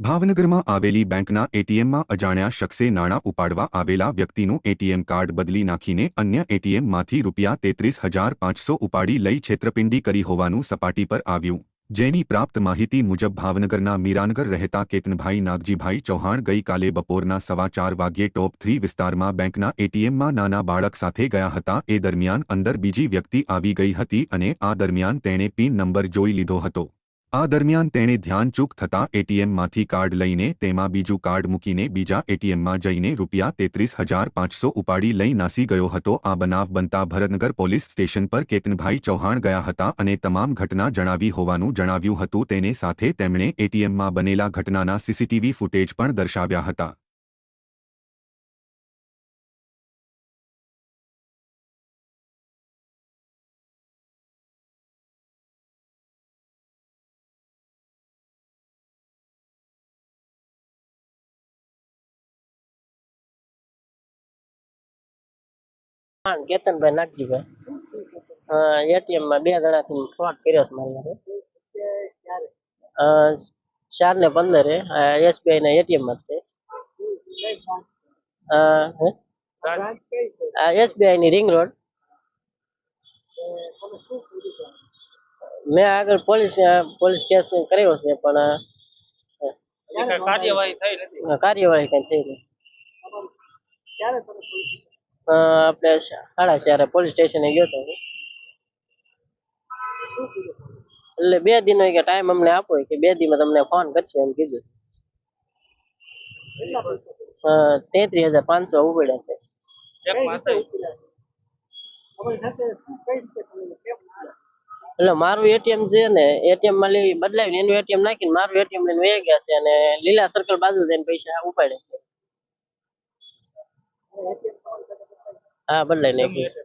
ભાવનગરમાં આવેલી બેંકના એટીએમમાં અજાણ્યા શખ્સે નાણાં ઉપાડવા આવેલા વ્યક્તિનું એટીએમ કાર્ડ બદલી નાખીને અન્ય એટીએમમાંથી રૂપિયા તેત્રીસ હજાર પાંચસો ઉપાડી લઈ છેતરપિંડી કરી હોવાનું સપાટી પર આવ્યું. જેની પ્રાપ્ત માહિતી મુજબ ભાવનગરના મીરાનગર રહેતા કેતનભાઈ નાગજીભાઈ ચૌહાણ ગઈકાલે બપોરના સવા ચાર વાગ્યે ટોપ થ્રી વિસ્તારમાં બેંકના એટીએમમાં નાના બાળક સાથે ગયા હતા. એ દરમિયાન અંદર બીજી વ્યક્તિ આવી ગઈ હતી અને આ દરમિયાન તેણે પિન નંબર જોઈ લીધો હતો. આ દરમિયાન તેણે ધ્યાનચૂક થતાં એટીએમમાંથી કાર્ડ લઈને તેમાં બીજું કાર્ડ મૂકીને બીજા એટીએમમાં જઈને રૂપિયા તેત્રીસ હજાર પાંચસો ઉપાડી લઈ નાસી ગયો હતો. આ બનાવ બનતા ભરતનગર પોલીસ સ્ટેશન પર કેતનભાઈ ચૌહાણ ગયા હતા અને તમામ ઘટના જણાવી હોવાનું જણાવ્યું હતું. તેને સાથે તેમણે એટીએમમાં બનેલા ઘટનાના સીસીટીવી ફૂટેજ પણ દર્શાવ્યા હતા. હા કેતનભાઈ નાગજીભાઈ. એટીએમમાં બે જણાથી ફ્રોડ કર્યો છે મારી હારે. ચાર ને પંદરે એસબીઆઈ ના એટીએમમાં છે. હે? આ એસબીઆઈ ની રિંગ રોડ. મેં આગળ પોલીસ પોલીસ કેસ કર્યો છે પણ કાર્યવાહી થઈ નથી. કાર્યવાહી કઈ થઈ અ, આપણે સાડા ચારે પોલીસ સ્ટેશને ગયો હતો એટલે બે દિનો કે ટાઈમ અમને આપો કે બે દીમાં તમને ફોન કરશે એમ કીધું. તેત્રીસ હજાર પાંચસો ઉપડ્યા છે. એટલે મારું એટીએમ છે ને એટીએમમાં લઈ બદલાવીને એનું એટીએમ નાખીને મારું એટીએમ લઈને વહી ગયા છે અને લીલા સર્કલ બાજુ જઈને પૈસા ઉપાડે છે. 啊，不 boleh.